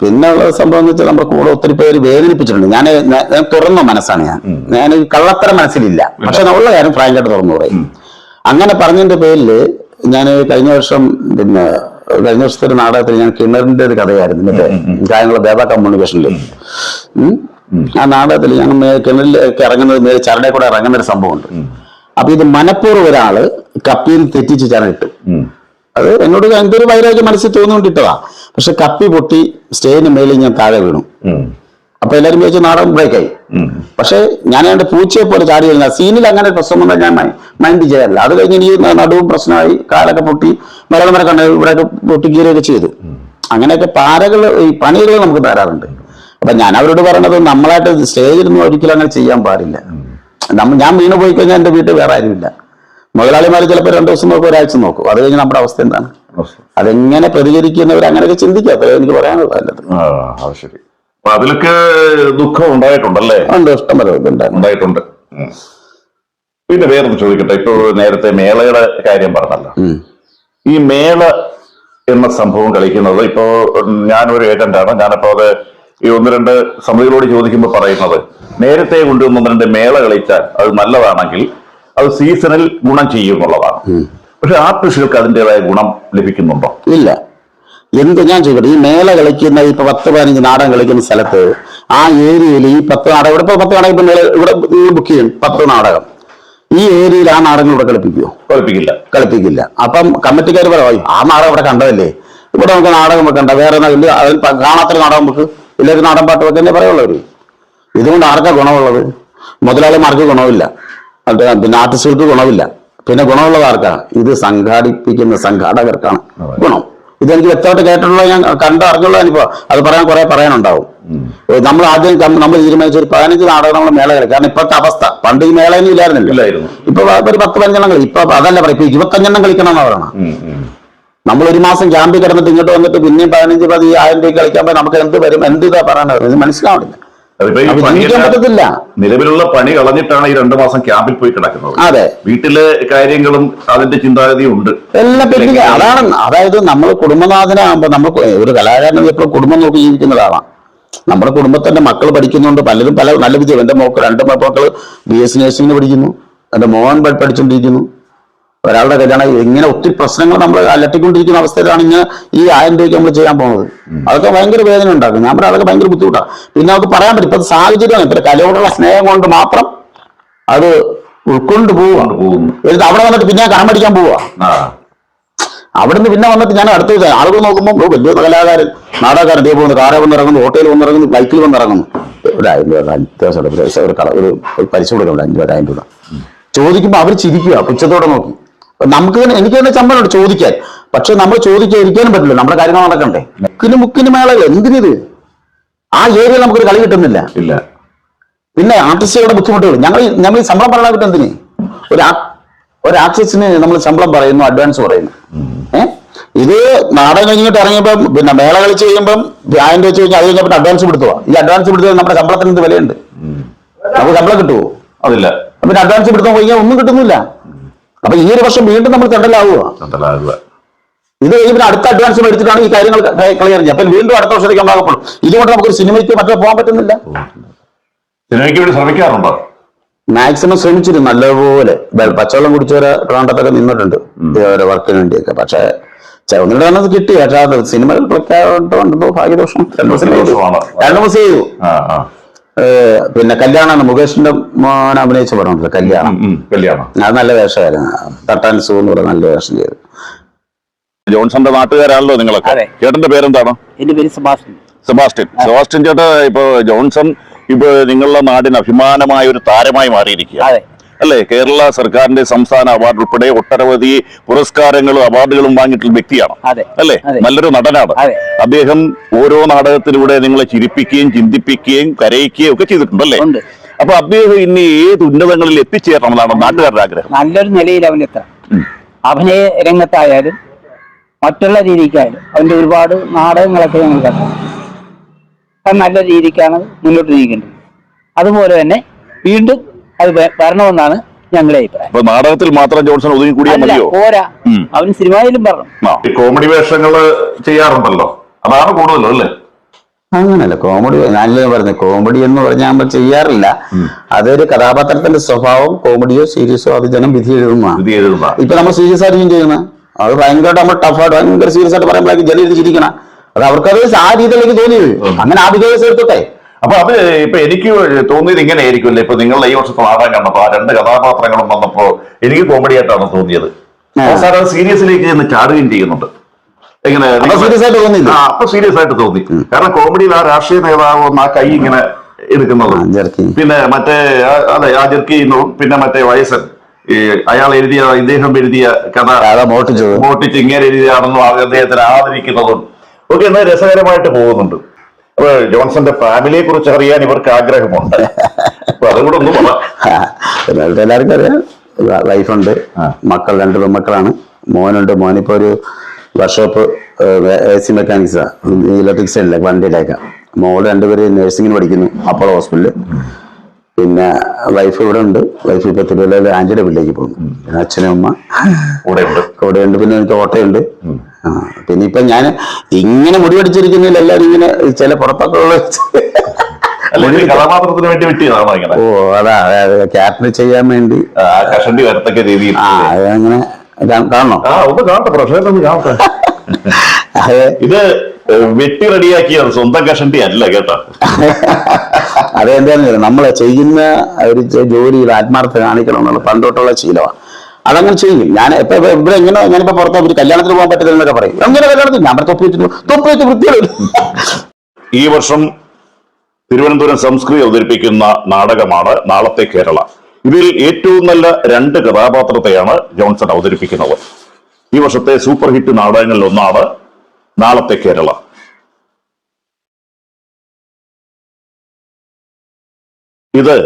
പിന്നെയുള്ള പിന്നെ ഉള്ള സംഭവം എന്ന് വെച്ചാൽ നമ്മുടെ കൂടെ ഒത്തിരി പേര് വേദനിപ്പിച്ചിട്ടുണ്ട്. ഞാൻ ഞാൻ തുറന്ന മനസ്സാണ് ഞാൻ. ഞാൻ കള്ളത്തരം മനസ്സിലില്ല. പക്ഷെ ഉള്ള കാര്യം ഫ്രാങ്കായിട്ട് തുറന്നു പറയും. അങ്ങനെ പറഞ്ഞതിന്റെ പേരിൽ ഞാൻ കഴിഞ്ഞ വർഷം പിന്നെ കഴിഞ്ഞ വർഷത്തെ ഒരു നാടകത്തിൽ ഞാൻ കിണറിന്റെ ഒരു കഥയായിരുന്നു. മറ്റേ കാര്യങ്ങളെ ദേവ കമ്മ്യൂണിക്കേഷനിൽ ആ നാടകത്തിൽ ഞങ്ങൾ കിണറിലേക്ക് ഇറങ്ങുന്നത് ചരടെ കൂടെ ഇറങ്ങുന്ന ഒരു സംഭവമുണ്ട്. അപ്പൊ ഇത് മനഃപൂർവം ഒരാൾ കപ്പിയിൽ തെറ്റിച്ച് ഇട്ടു അത് എന്നോട് എന്തൊരു വൈരാഗ്യം മനസ്സിൽ തോന്നുകൊണ്ടിട്ടതാ പക്ഷെ കപ്പി പൊട്ടി സ്റ്റേജിന് മേലിൽ ഞാൻ താഴെ വീണു. അപ്പൊ എല്ലാരും ചോദിച്ചു നാടൻ ബ്രേക്കായി. പക്ഷെ ഞാൻ എന്റെ പൂച്ചയെ പോലെ ചാടി വരുന്ന സീനിൽ അങ്ങനെ പ്രശ്നം വന്നാൽ ഞാൻ മൈൻഡ് ചെയ്യാറില്ല. അത് കഴിഞ്ഞ് എനിക്ക് നടുവും പ്രശ്നമായി കാലൊക്കെ പൊട്ടി മലയാളം വരെ കണ്ട. ഇവിടെയൊക്കെ പൊട്ടിക്കീറുകയൊക്കെ ചെയ്തു. അങ്ങനെയൊക്കെ പാരകൾ ഈ പണികൾ നമുക്ക് തരാറുണ്ട്. അപ്പൊ ഞാൻ അവരോട് പറയണത് നമ്മളായിട്ട് സ്റ്റേജിലൊന്നും ഒരിക്കലും അങ്ങനെ ചെയ്യാൻ പാടില്ല. നമ്മ ഞാൻ വീണ് പോയി കഴിഞ്ഞാൽ എന്റെ വീട്ടിൽ വേറെ ആരുമില്ല മുതലാളിമാർ ചിലപ്പോൾ രണ്ടു ദിവസം നോക്കും ഒരാഴ്ച നോക്കും. അത് കഴിഞ്ഞ് നമ്മുടെ അവസ്ഥ എന്താണ്? അതെങ്ങനെ പ്രതികരിക്കുന്നവർ അങ്ങനെയൊക്കെ ചിന്തിക്കാത്ത എനിക്ക് പറയാനുള്ളത് അതിനകത്ത്. ശരി. അതിലൊക്കെ ദുഃഖം ഉണ്ടായിട്ടുണ്ടല്ലേ? ഉണ്ട് ഇഷ്ടം പോലെ ഇതുണ്ടായിരുന്നു. ഉണ്ടായിട്ടുണ്ട്. പിന്നെ വേറെ ചോദിക്കട്ടെ. ഇപ്പൊ നേരത്തെ മേളയുടെ കാര്യം പറഞ്ഞല്ലോ. ഈ മേള എന്ന സംഭവം കളിക്കുന്നത് ഇപ്പോ ഞാനൊരു ഏജന്റാണ്. ഞാനിപ്പോ അത് ഈ ഒന്ന് രണ്ട് സമിതികളോട് ചോദിക്കുമ്പോൾ പറയുന്നത് നേരത്തെ കൊണ്ടുവന്ന് ഒന്ന് രണ്ട് മേള കളിച്ചാൽ അത് നല്ലതാണെങ്കിൽ അത് സീസണിൽ ഗുണം ചെയ്യും എന്നുള്ളതാണ്. പക്ഷെ ആർട്ടിസ്റ്റുകൾക്ക് അതിന്റെതായ ഗുണം ലഭിക്കുന്നുണ്ടോ? ഇല്ല. എന്ത് ഞാൻ ചോദിക്കട്ടെ? ഈ മേള കളിക്കുന്ന ഇപ്പൊ പത്ത് പതിനഞ്ച് നാടൻ കളിക്കുന്ന സ്ഥലത്ത് ആ ഏരിയയിൽ ഈ പത്ത് നാടകം ഇവിടെ ഇപ്പൊ പത്ത് നാടകം ഇപ്പൊ മേള ഇവിടെ ബുക്ക് ചെയ്യും പത്ത് നാടകം. ഈ ഏരിയയിൽ ആ നാടകം ഇവിടെ കളിപ്പിക്കുമോ കളിപ്പിക്കില്ല. കളിപ്പിക്കില്ല. അപ്പം കമ്മിറ്റിക്കാർ പറയും ആ നാടകം ഇവിടെ കണ്ടതല്ലേ? ഇവിടെ നമുക്ക് നാടകം വെക്കണ്ട. വേറെ അതിൽ കാണാത്തൊരു നാടകം വെക്ക്. ഇല്ലെങ്കിൽ നാടൻ പാട്ട് വെക്കന്നെ പറയുള്ളവര് ഇതുകൊണ്ട് ആർക്കാ ഗുണമുള്ളത്? മുതലാളിമാർക്ക് ഗുണമില്ല. പിന്നെ ആർട്ടിസ്റ്റുകൾക്ക് ഗുണമില്ല. പിന്നെ ഗുണമുള്ളത് ആർക്കാ? ഇത് സംഘാടിപ്പിക്കുന്ന സംഘാടകർക്കാണ് ഗുണം. ഇതെനിക്ക് വ്യക്തമായിട്ട് കേട്ടിട്ടുള്ള ഞാൻ കണ്ട അറിഞ്ഞുള്ള അനുഭവം അത് പറയാൻ കുറെ പറയാനുണ്ടാവും. നമ്മൾ ആദ്യം നമ്മൾ തീരുമാനിച്ച ഒരു പതിനഞ്ച് നാടകം നമ്മൾ മേള കളി കാരണം ഇപ്പോഴത്തെ അവസ്ഥ. പണ്ട് ഈ മേളയൊന്നും ഇല്ലായിരുന്നില്ല? ഇല്ലായിരുന്നു. ഇപ്പൊ ഒരു പത്ത് പതിനഞ്ചെണ്ണം കളി. ഇപ്പൊ അതല്ല പറയാം ഇപ്പൊ ഇരുപത്തഞ്ചെണ്ണം കളിക്കണം എന്നാണ് പറയണം. നമ്മൾ ഒരു മാസം ക്യാമ്പിൽ കിടന്നിട്ട് ഇങ്ങോട്ട് വന്നിട്ട് പിന്നെയും പതിനഞ്ച് പതി ആയിരം രൂപ കളിക്കാൻ പോയി നമുക്ക് എന്ത് വരും? എന്ത് ഇതാ പറയണത്? ഇത് മനസ്സിലാവില്ല പറ്റത്തില്ല. നിലവിലുള്ള പണി കളഞ്ഞിട്ടാണ് ഈ രണ്ടു മാസം ക്യാമ്പിൽ പോയി കിടക്കുന്നത്. അതെ. വീട്ടിലെ കാര്യങ്ങളും അതിന്റെ ചിന്താഗതിയും ഉണ്ട്. എല്ലാം പിന്നെ അതാണ്. അതായത് നമ്മൾ കുടുംബനാഥനാകുമ്പോ നമ്മൾ ഒരു കലാകാരൻ എപ്പോഴും കുടുംബം നോക്കി ജീവിക്കുന്ന ഒരാളാണ് നമ്മുടെ കുടുംബത്തിന്റെ മക്കൾ പഠിക്കുന്നുണ്ട്. പലരും പല നല്ല വിദ്യ എന്റെ മോക്ക് രണ്ട് മക്കൾ ബി എസ് സി നഴ്സിംഗിന് പഠിക്കുന്നു. എന്റെ മോഹൻ പഠി- പഠിച്ചുകൊണ്ടിരിക്കുന്നു ഒരാളുടെ കല്യാണം ഇങ്ങനെ ഒത്തിരി പ്രശ്നങ്ങൾ നമ്മൾ അലട്ടിക്കൊണ്ടിരിക്കുന്ന അവസ്ഥയിലാണ് ഇങ്ങനെ ഈ ആയിരം രൂപയ്ക്ക് നമ്മൾ ചെയ്യാൻ പോകുന്നത്. അതൊക്കെ ഭയങ്കര വേദന ഉണ്ടാക്കും. ഞാൻ പറയാം അതൊക്കെ ഭയങ്കര ബുദ്ധിമുട്ടാണ് പിന്നെ നമുക്ക് പറയാൻ പറ്റും ഇപ്പൊ സാഹചര്യമാണ്. ഇപ്പൊ കലയോടുള്ള സ്നേഹം കൊണ്ട് മാത്രം അത് ഉൾക്കൊണ്ട് പോവുക. എന്നിട്ട് അവിടെ വന്നിട്ട് പിന്നെ കടം പഠിക്കാൻ പോവുക. അവിടുന്ന് പിന്നെ വന്നിട്ട് ഞാൻ അടുത്ത ആളുകൾ നോക്കുമ്പോൾ വലിയ കലാകാരൻ നാടകക്കാരൻ ദേ പോകുന്നു കാറെ വന്നിറങ്ങുന്നു ഹോട്ടലിൽ വന്നിറങ്ങുന്നു ബൈക്കിൽ വന്നിറങ്ങുന്നു ഒരു ആയിരം രൂപ അത്യാവശ്യം ഒരു പരിശോധന കള ഒരു ഒരു അഞ്ചു രൂപ ചോദിക്കുമ്പോൾ അവർ ചിരിക്കുക പുച്ഛത്തോടെ നോക്കി. നമുക്ക് തന്നെ എനിക്ക് തന്നെ ചമ്മലുണ്ട് ചോദിക്കാൻ. പക്ഷെ നമ്മൾ ചോദിക്കാൻ ഇരിക്കാനും പറ്റില്ല. നമ്മുടെ കാര്യങ്ങൾ നടക്കണ്ടേ? മുക്കിന് മുക്കിന് മേള എന്തിനിത് ആ ഏരിയയിൽ നമുക്കൊരു കളി കിട്ടുന്നില്ല. ഇല്ല. പിന്നെ ആർട്ടിസ്റ്റുകളുടെ ബുദ്ധിമുട്ടുകൾ. ഞങ്ങൾ നമ്മൾ ഞങ്ങൾ ഈ ശമ്പളം പറയാൻ കിട്ടും എന്തിന്? ഒരു ഒരു ആർട്ടിസ്റ്റിന് നമ്മൾ ശമ്പളം പറയുന്നു അഡ്വാൻസ് പറയുന്നു. ഏഹ് ഇത് നാടൻ കഴിഞ്ഞിട്ട് ഇറങ്ങിയപ്പം പിന്നെ മേള കളിച്ച് കഴിയുമ്പം രൂപ വെച്ച് കഴിഞ്ഞാൽ അത് കഴിഞ്ഞപ്പോൾ അഡ്വാൻസ് കൊടുത്തുക ഈ അഡ്വാൻസ് കൊടുത്തത് നമ്മുടെ ശമ്പളത്തിന് എന്ത് വിലയുണ്ട്? നമുക്ക് ശമ്പളം കിട്ടുമോ അതില്ല. പിന്നെ അഡ്വാൻസ് കൊടുത്തു കഴിഞ്ഞാൽ ഒന്നും കിട്ടുന്നില്ല. അപ്പൊ ഈ ഒരു വർഷം വീണ്ടും നമ്മൾ തെണ്ടലാവുക. ഇത് കഴിഞ്ഞ് അടുത്ത അഡ്വാൻസ് എടുത്തിട്ടാണ് ഈ കാര്യങ്ങൾ കളിയറിഞ്ഞത് അപ്പൊ വീണ്ടും അടുത്ത വർഷത്തേക്ക് ഉണ്ടാകപ്പെടും ഇതുകൊണ്ട് നമുക്ക് സിനിമയ്ക്ക് മറ്റേ പോകാൻ പറ്റുന്നില്ല. സിനിമയ്ക്ക് വേണ്ടി ശ്രമിക്കാറുണ്ടോ? മാക്സിമം ശ്രമിച്ചിരുന്നു. നല്ലപോലെ. പച്ചവെള്ളം കുടിച്ചവരെ ട്രാണ്ടത്തൊക്കെ നിന്നിട്ടുണ്ട്. ഓരോ വർക്കിന് വേണ്ടിയൊക്കെ. പക്ഷേ ചെ- തന്നെ കിട്ടി. പക്ഷേ സിനിമകൾ പ്രഖ്യാപനമുണ്ടോ ഭാഗ്യദോഷം. രണ്ടു ദിവസം ചെയ്തു രണ്ടു ദിവസം ചെയ്തു. പിന്നെ കല്യാണമാണ് മുകേഷിന്റെ മോൻ അഭിനയിച്ച പടമുണ്ടല്ലോ കല്യാണം. കല്യാണം. അത് നല്ല വേഷമായിരുന്നു. തട്ടാൻ സൂ എന്ന് പറഞ്ഞ നല്ല വേഷം ചെയ്തു. ജോൺസന്റെ നാട്ടുകാരാണല്ലോ നിങ്ങളൊക്കെ. ചേട്ടന്റെ പേരെന്താണ്? എന്റെ പേര് സെബാസ്റ്റ്യൻ. സെബാസ്റ്റ്യൻ. സെബാസ്റ്റ്യൻ ചേട്ടാ ഇപ്പൊ ജോൺസൺ ഇപ്പൊ നിങ്ങളുടെ നാടിന് അഭിമാനമായ ഒരു താരമായി മാറിയിരിക്കുക അതെ. അല്ലേ? കേരള സർക്കാരിന്റെ സംസ്ഥാന അവാർഡ് ഉൾപ്പെടെ ഒട്ടനവധി പുരസ്കാരങ്ങളും അവാർഡുകളും വാങ്ങിയിട്ടുള്ള വ്യക്തിയാണ്. അല്ലെ? നല്ലൊരു നടനാണ്. അദ്ദേഹം ഓരോ നാടകത്തിലൂടെ നിങ്ങളെ ചിരിപ്പിക്കുകയും ചിന്തിപ്പിക്കുകയും കരയിക്കുകയും ഒക്കെ ചെയ്തിട്ടുണ്ട് അല്ലേ. അപ്പൊ അദ്ദേഹം ഇനി ഏത് ഉന്നതങ്ങളിൽ എത്തിച്ചേരണമെന്നാണ് നാട്ടുകാരുടെ ആഗ്രഹം? നല്ലൊരു നിലയിൽ അവൻ എത്തണം. അഭിനയ രംഗത്തായാലും മറ്റുള്ള രീതിക്കായാലും അവന്റെ ഒരുപാട് നാടകങ്ങളൊക്കെ ഞങ്ങൾ കണ്ടു. അത് നല്ല രീതിക്കാണ് മുന്നോട്ട് നീങ്ങേണ്ടത്. അതുപോലെ തന്നെ വീണ്ടും അത് വരണമെന്നാണ് ഞങ്ങളുടെ അഭിപ്രായം. അപ്പൊ നാടകത്തിൽ മാത്രം ജോൺസൺ ഒതുങ്ങി കൂടിയാൽ മതിയോ? പോരാ. അവൻ സിനിമയിലും പറഞ്ഞു കോമഡി വേഷങ്ങൾ ചെയ്യാറുണ്ടല്ലോ. അതാണ് കൂടുതലും അല്ലേ? അങ്ങനല്ല കോമഡി നല്ല പറഞ്ഞു കോമഡി എന്ന് പറഞ്ഞാൽ നമ്മൾ ചെയ്യാറില്ല. അതൊരു കഥാപാത്രത്തിന്റെ സ്വഭാവം കോമഡിയോ സീരിയസോ അത് ജനം വിധി എഴുതുന്നതാണ് എഴുതുന്ന ഇപ്പൊ നമ്മൾ സീരിയസ് ആയിരിക്കും ചെയ്യുന്നത് അത് ഭയങ്കരമായിട്ട് നമ്മൾ ടഫായിട്ട് ഭയങ്കര സീരിയസ് ആയിട്ട് പറയുമ്പോഴേക്കും ജനം ഇത് ചിരിക്കണം അത് അവർക്കത് ആ രീതിയിലേക്ക് തോന്നിയത്. അങ്ങനെ ആ വിജയ ചേർത്തട്ടെ. അപ്പൊ അത് ഇപ്പൊ എനിക്ക് തോന്നിയത് ഇങ്ങനെ ആയിരിക്കുമല്ലേ ഇപ്പൊ നിങ്ങൾ ഈ വർഷത്തെ നാടകം കണ്ടപ്പോ ആ രണ്ട് കഥാപാത്രങ്ങളും വന്നപ്പോ എനിക്ക് കോമഡി ആയിട്ടാണ് തോന്നിയത്. സാർ അവസാനം അത് സീരിയസിലേക്ക് ചെന്ന് ചാടുകയും ചെയ്യുന്നുണ്ട്. എങ്ങനെ? അപ്പൊ സീരിയസ് ആയിട്ട് തോന്നിയില്ല? അപ്പൊ സീരിയസ് ആയിട്ട് തോന്നി. കാരണം കോമഡിയിൽ ആ രാഷ്ട്രീയ നേതാവ് ആ കൈ ഇങ്ങനെ എടുക്കുന്നത്. പിന്നെ മറ്റേ അതെ ആ ജെർക്കി ചെയ്യുന്നതും പിന്നെ മറ്റേ വയസ്സൻ. ഈ അയാൾ എഴുതിയ ഇദ്ദേഹം എഴുതിയ കഥ. മോട്ടിച്ച്. ഇങ്ങനെ എഴുതിയാണെന്നും അദ്ദേഹത്തിന് ആദരിക്കുന്നതും. ഒക്കെ എന്നാൽ രസകരമായിട്ട് പോകുന്നുണ്ട്. അപ്പൊ ജോൺസന്റെ ഫാമിലിയെ കുറിച്ച് അറിയാൻ ഇവർക്ക് ആഗ്രഹമുണ്ട്. അപ്പൊ അതുകൂടെ ഒന്നും പറ. എല്ലാവർക്കും അറിയാം. വൈഫുണ്ട്. മക്കൾ രണ്ട് പെൺമക്കളാണ്. മോനുണ്ട്. മോനിപ്പോ ഒരു വർക്ക്ഷോപ്പ് എ സി മെക്കാനിക്സാ. ഇലക്ട്രിക് സൈഡിലേക്ക് വണ്ടിയിലേക്ക് മോൾ രണ്ടുപേര് നഴ്സിംഗിന് പഠിക്കുന്നു. അപ്പോളോ ഹോസ്പിറ്റലിൽ പിന്നെ വൈഫ് ഇവിടെ ഉണ്ട്. വൈഫ് ഇപ്പൊ തിരുവല്ലയിൽ ആന്റിയുടെ വീട്ടിലേക്ക് പോകുന്നു. പിന്നെ അച്ഛനും അമ്മ. കൂടെ ഉണ്ട് കൂടെ ഉണ്ട് പിന്നെ എനിക്ക് ഓട്ടയുണ്ട്. പിന്നെ ഇപ്പൊ ഞാൻ ഇങ്ങനെ മുടി പഠിച്ചിരിക്കുന്നില്ല എല്ലാവരും ഇങ്ങനെ ചില പുറത്തൊക്കെ ഉള്ള അല്ലെങ്കിൽ കഥാപാത്രത്തിന് വേണ്ടി വെട്ടിയതാണ് ഓ അതാ അതായത് ക്യാപ്റ്റൻ ചെയ്യാൻ വേണ്ടി. കഷണ്ടി വരത്തക്ക രീതിയിൽ. ആ അങ്ങനെ കാണണോ? ഒന്ന് കാണട്ടെ പ്രശ്നം ഒന്ന് കാണട്ടെ. ഇത് വെട്ടി റെഡിയാക്കിയത് സ്വന്തം കഷണ്ടി അല്ല കേട്ടോ. അതെന്താന്ന് വെച്ചാൽ നമ്മൾ ചെയ്യുന്ന ഒരു ജോലിയിൽ ആത്മാർത്ഥ കാണിക്കണം എന്നുള്ള പണ്ടോട്ടുള്ള ശീലമാണ് അതങ്ങനെ ചെയ്യും. ഞാൻ ഇപ്പൊ ഇവിടെ എങ്ങനെ ഞാനിപ്പോ പുറത്ത് ഒരു കല്യാണത്തിന് പോകാൻ പറ്റില്ല എന്നൊക്കെ പറയും. എങ്ങനെ കല്യാണത്തിന്? ഞാൻ തൊപ്പി വെച്ചിട്ട് തൊപ്പി വൃത്തിയാണ് ഈ വർഷം തിരുവനന്തപുരം സംസ്കൃതി അവതരിപ്പിക്കുന്ന നാടകമാണ് നാളത്തെ കേരള. ഇതിൽ ഏറ്റവും നല്ല രണ്ട് കഥാപാത്രത്തെയാണ് ജോൺസൺ അവതരിപ്പിക്കുന്നത്. ഈ വർഷത്തെ സൂപ്പർ ഹിറ്റ് നാടകങ്ങളിൽ ഒന്നാണ് നാളത്തെ കേരള. ഇത്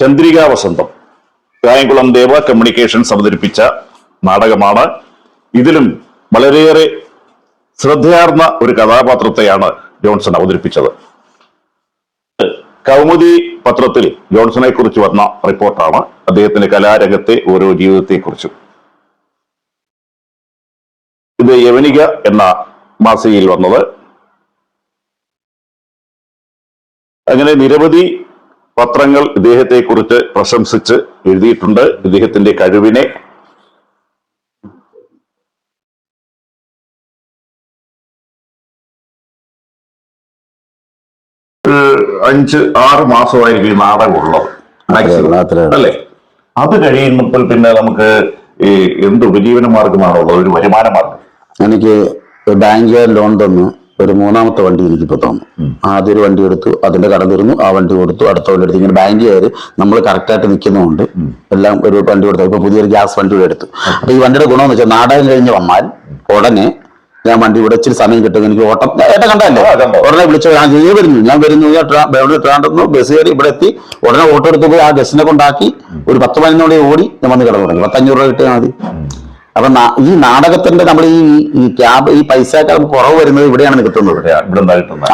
ചന്ദ്രികാ വസന്തം. കായംകുളം ദേവ കമ്മ്യൂണിക്കേഷൻസ് അവതരിപ്പിച്ച നാടകമാണ്. ഇതിലും വളരെയേറെ ശ്രദ്ധയാർന്ന ഒരു കഥാപാത്രത്തെയാണ് ജോൺസൺ അവതരിപ്പിച്ചത്. കൗമുദി പത്രത്തിൽ ജോൺസണെ കുറിച്ച് വന്ന റിപ്പോർട്ടാണ്. അദ്ദേഹത്തിന്റെ കലാരംഗത്തെ ഓരോ ജീവിതത്തെക്കുറിച്ചും. ഇത് യവനിക എന്ന മാസികയിൽ വന്നത്. അങ്ങനെ നിരവധി പത്രങ്ങൾ ഇദ്ദേഹത്തെക്കുറിച്ച് പ്രശംസിച്ച് എഴുതിയിട്ടുണ്ട്. ഇദ്ദേഹത്തിന്റെ കഴിവിനെ അഞ്ച് ആറ് മാസമായിരിക്കും ഈ നാടകമുള്ളത്. അല്ലേ? അത് കഴിയുമ്പോൾ പിന്നെ നമുക്ക് ഈ എന്ത് ഉപജീവന മാർഗമാണുള്ളത് ഒരു വരുമാന മാർഗം എനിക്ക് ബാങ്ക് ലോൺ തന്നു. ഒരു മൂന്നാമത്തെ വണ്ടി എനിക്കിപ്പോ തന്നു ആദ്യ ഒരു വണ്ടി എടുത്തു അതിന്റെ കട തീർന്നു ആ വണ്ടി കൊടുത്തു അടുത്ത വണ്ടി എടുത്തു ഇങ്ങനെ ബാങ്ക് ബാങ്കുകാർ നമ്മൾ കറക്റ്റായിട്ട് നിൽക്കുന്നതുകൊണ്ട് എല്ലാം ഒരു വണ്ടി കൊടുത്തു ഇപ്പൊ പുതിയൊരു ഗ്യാസ് വണ്ടി കൂടെ എടുത്തു. അപ്പൊ ഈ വണ്ടിയുടെ ഗുണമെന്ന് വെച്ചാൽ നാടകം കഴിഞ്ഞ് വന്നാൽ ഉടനെ ഞാൻ വണ്ടി ഇവിടെ ഇച്ചിരി സമയം കിട്ടും എനിക്ക് ഓട്ടം ഏട്ട കണ്ടല്ലേ. ഉടനെ വിളിച്ചു ഞാൻ ചെയ്ത് വരുന്നു ഞാൻ വരുന്നു ട്രാണ്ടെന്നു ബസ് കയറി ഇവിടെ എത്തി ഉടനെ ഓട്ടോ എടുത്ത് പോയി ആ ബസ്സിനെ കൊണ്ടാക്കി ഒരു പത്ത് പതിനൊന്നോടെ ഓടി ഞാൻ വന്ന് കിടന്നു തുടങ്ങി പത്തഞ്ഞൂറ് രൂപ കിട്ടിയാൽ മതി. അപ്പൊ ഈ നാടകത്തിന്റെ നമ്മൾ ഈ ഈ ക്യാബ് ഈ പൈസയൊക്കെ നമുക്ക് കുറവ് വരുന്നത് ഇവിടെയാണ് കിട്ടുന്നത്.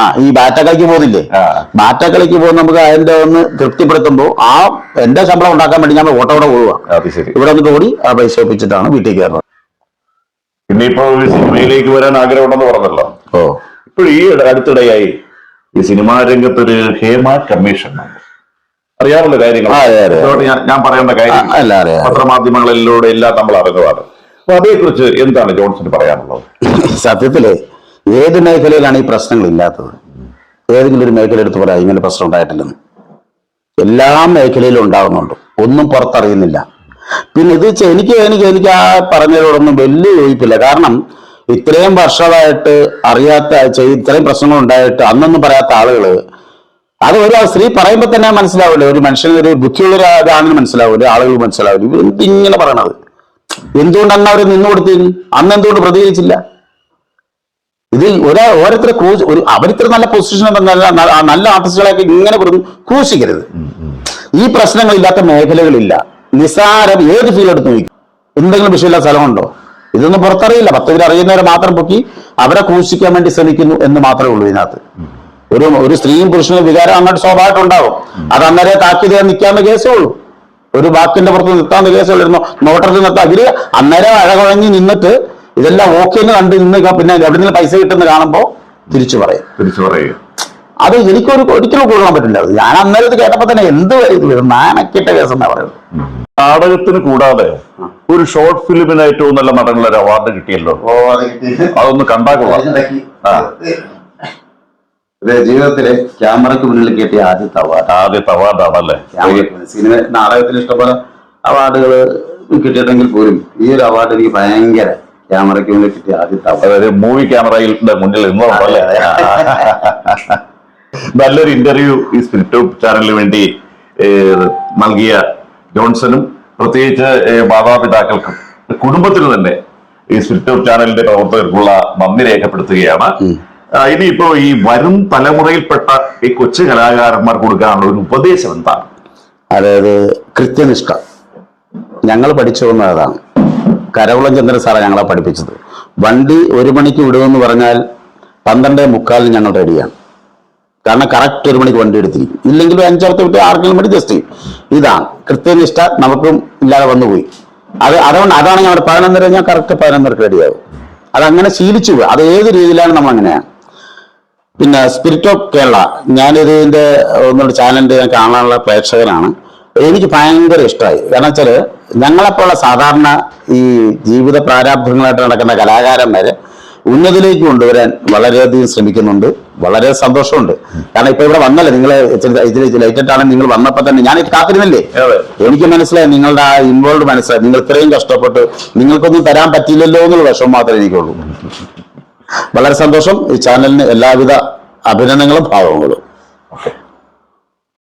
ആ ഈ ബാറ്റക്കളിക്ക് പോകുന്നില്ലേ. ബാറ്റക്കളിക്ക് പോകുന്ന നമുക്ക് അതിന്റെ ഒന്ന് തൃപ്തിപ്പെടുത്തുമ്പോൾ ആ എന്റെ ശമ്പളം ഉണ്ടാക്കാൻ വേണ്ടി ഞാൻ ഓട്ടോ കൂടെ പോവുക ഇവിടെ ഒന്ന് കൂടി ആ പൈസ ഒപ്പിച്ചിട്ടാണ് വീട്ടിൽ കയറുന്നത്. പിന്നെ ഇപ്പൊ സിനിമയിലേക്ക് വരാൻ ആഗ്രഹമുണ്ടെന്ന് പറഞ്ഞല്ലോ. ഓ. ഇപ്പോൾ ഈ അടുത്തിടെയായി ഈ സിനിമാ രംഗത്തൊരു ഹേമ കമ്മീഷൻ അറിയാറുള്ള കാര്യങ്ങൾ ഞാൻ പറയേണ്ട കാര്യം. പത്രമാധ്യമങ്ങളിലൂടെ എല്ലാം നമ്മൾ അറിഞ്ഞതാണ്. അപ്പൊ അതേക്കുറിച്ച് എന്താണ് ജോൺസൺ പറയാനുള്ളത്? സത്യത്തിൽ ഏത് മേഖലയിലാണ് ഈ പ്രശ്നങ്ങൾ ഇല്ലാത്തത്? ഏതെങ്കിലും ഒരു മേഖല എടുത്ത് പറയാം ഇങ്ങനെ പ്രശ്നം ഉണ്ടായിട്ടില്ലെന്ന്. എല്ലാ മേഖലയിലും ഉണ്ടാകുന്നുണ്ട് ഒന്നും പുറത്തറിയുന്നില്ല. പിന്നെ ഇത് എനിക്ക് എനിക്ക് എനിക്ക് ആ പറഞ്ഞതിനോടൊന്നും വലിയ യോജിപ്പില്ല. കാരണം ഇത്രയും വർഷമായിട്ട് അറിയാത്ത ഇത്രയും പ്രശ്നങ്ങൾ ഉണ്ടായിട്ട് അന്നൊന്നും പറയാത്ത ആളുകൾ അത് ഒരു സ്ത്രീ പറയുമ്പോൾ തന്നെ മനസ്സിലാവില്ല. ഒരു മനുഷ്യന് ഒരു ബുദ്ധിയുള്ള ഒരു ആണിന് മനസ്സിലാവില്ല ആളുകൾ മനസ്സിലാവില്ല. ഇവർ എന്തിങ്ങനെ പറയണത് അന്ന് അവർ നിന്നു കൊടുത്തിരുന്നു അന്ന് എന്തുകൊണ്ട് പ്രതികരിച്ചില്ല? ഇതിൽ ഒരാ ഓരോരുത്തരെ ക്രൂശ് ഒരു അവരിത്ര നല്ല പൊസിഷൻ നല്ല നല്ല- ആർട്ടിസ്റ്റുകളൊക്കെ ഇങ്ങനെ ക്രൂശിക്കരുത്. ഈ പ്രശ്നങ്ങളില്ലാത്ത മേഖലകളില്ല. നിസാരം ഏത് ഫീൽ എടുത്ത് നോക്കും? എന്തെങ്കിലും വിഷയമില്ലാത്ത സ്ഥലമുണ്ടോ? ഇതൊന്നും പുറത്തറിയില്ല. പത്ത് പേര് അറിയുന്നവരെ മാത്രം പൊക്കി അവരെ ക്രൂശിക്കാൻ വേണ്ടി ശ്രമിക്കുന്നു എന്ന് മാത്രമേ ഉള്ളൂ ഇതിനകത്ത്. ഒരു ഒരു സ്ത്രീയും പുരുഷനും വികാരം അങ്ങോട്ട് സ്വാഭാവികമായിട്ടുണ്ടാവും. അത് അന്നേരം താക്കീത് നിൽക്കാവുന്ന കേസേ ഉള്ളൂ. ഒരു വാക്കിന്റെ പുറത്ത് നിർത്താൻ ഉള്ളൂ നോട്ടത്തിൽ നിർത്താം. അതിൽ അന്നേരം അഴകുഴങ്ങി നിന്നിട്ട് ഇതെല്ലാം ഓക്കെ എന്ന് കണ്ട് നിന്ന് പിന്നെ എവിടെ നിന്ന് പൈസ കിട്ടുന്ന കാണുമ്പോ തിരിച്ചു പറയും. തിരിച്ചു പറയും. അത് എനിക്കൊരു ഒരിക്കലും കൊള്ളാൻ പറ്റില്ല. ഞാൻ അന്നേരം ഇത് കേട്ടപ്പോ തന്നെ എന്ത് ഇത് നാനക്കിട്ട കേസ് എന്നാ പറയുന്നത്. നാടകത്തിന് കൂടാതെ ഒരു ഷോർട്ട് ഫിലിമിന് ഏറ്റവും നല്ല നടനുള്ള ഒരു അവാർഡ് കിട്ടിയല്ലോ. അതൊന്ന് കണ്ടാ കൊള്ളാം. ആ. ജീവിതത്തിലെ ക്യാമറക്ക് മുന്നിൽ കിട്ടിയ ആദ്യത്തെ അവാർഡ് ആദ്യത്തെ അവാർഡാണല്ലേ സിനിമ നാടകത്തിന് ഇഷ്ടപ്പെടാൻ അവാർഡുകൾ കിട്ടിയിട്ടെങ്കിൽ പോലും ഈ ഒരു അവാർഡ് എനിക്ക് ഭയങ്കര ക്യാമറയ്ക്ക് മുന്നിൽ കിട്ടിയ ആദ്യത്തെ അവാർഡ് അതായത് മൂവി ക്യാമറയുടെ മുന്നിൽ നിന്നുണ്ടല്ലേ നല്ലൊരു ഇന്റർവ്യൂ ഈ സ്പിരിറ്റ് ചാനലിന് വേണ്ടി നൽകിയ ജോൺസണും പ്രത്യേകിച്ച് മാതാപിതാക്കൾക്കും കുടുംബത്തിനും തന്നെ ഈ സ്പിരിറ്റ് ചാനലിന്റെ പ്രവർത്തകർക്കുള്ള നന്ദി രേഖപ്പെടുത്തുകയാണ്. ഇനിയിപ്പോ ഈ വരും തലമുറയിൽപ്പെട്ട ഈ കൊച്ചു കലാകാരന്മാർ കൊടുക്കാനുള്ള ഒരു ഉപദേശം എന്താണ്? അതായത് കൃത്യനിഷ്ഠ. ഞങ്ങൾ പഠിച്ചു വന്ന അതാണ്. കരകുളം ചന്ദ്രൻ സാറാണ് ഞങ്ങളെ പഠിപ്പിച്ചത്. വണ്ടി ഒരു മണിക്ക് വിടുമെന്ന് പറഞ്ഞാൽ പന്ത്രണ്ടേ മുക്കാലിന് ഞങ്ങൾ റെഡിയാണ്. കാരണം കറക്റ്റ് ഒരു മണിക്ക് വണ്ടി എടുത്തിരിക്കും. ഇല്ലെങ്കിൽ അഞ്ചാമത്തെ വിട്ട് ആർക്കെങ്കിലും വേണ്ടി ജസ്റ്റ് ഇതാണ്. കൃത്യനിഷ്ഠ നമുക്കും ഇല്ലാതെ വന്നുപോയി. അത് അതുകൊണ്ട് അതാണ് ഞങ്ങൾ പതിനൊന്നര ഞാൻ കറക്റ്റ് പതിനൊന്നരക്ക് റെഡിയാകും അതങ്ങനെ ശീലിച്ചു അത് ഏത് രീതിയിലാണ് നമ്മൾ അങ്ങനെയാണ് പിന്നെ സ്പിരിറ്റ് ഓഫ് കേരള ഞാനിത് ഞാനിതിന്റെ ഒന്നുകൂടെ ചാനലിന്റെ ഞാൻ കാണാനുള്ള പ്രേക്ഷകനാണ്. എനിക്ക് ഭയങ്കര ഇഷ്ടമായി കാരണം വെച്ചാൽ ഞങ്ങളെപ്പോലുള്ള സാധാരണ ഈ ജീവിത പ്രാരാബ്ധങ്ങളായിട്ട് നടക്കുന്ന കലാകാരന്മാരെ ഉന്നതിലേക്ക് കൊണ്ടുവരാൻ വളരെയധികം ശ്രമിക്കുന്നുണ്ട്. വളരെ സന്തോഷമുണ്ട്. കാരണം ഇപ്പൊ ഇവിടെ വന്നല്ലേ നിങ്ങൾ ലൈറ്റായിട്ടാണ് നിങ്ങൾ വന്നപ്പോ തന്നെ ഞാൻ കാത്തിരുന്നില്ലേ? എനിക്ക് മനസ്സിലായി നിങ്ങളുടെ ആ ഇൻവോൾവ് മനസ്സിലായി. നിങ്ങൾ ഇത്രയും കഷ്ടപ്പെട്ട് നിങ്ങൾക്കൊന്നും തരാൻ പറ്റിയില്ലല്ലോ എന്നുള്ള വിഷമം മാത്രമേ എനിക്കുള്ളൂ. വളരെ സന്തോഷം ഈ ചാനലിന് എല്ലാവിധ അഭിനന്ദനങ്ങളും ഭാവങ്ങളും. ഓക്കെ.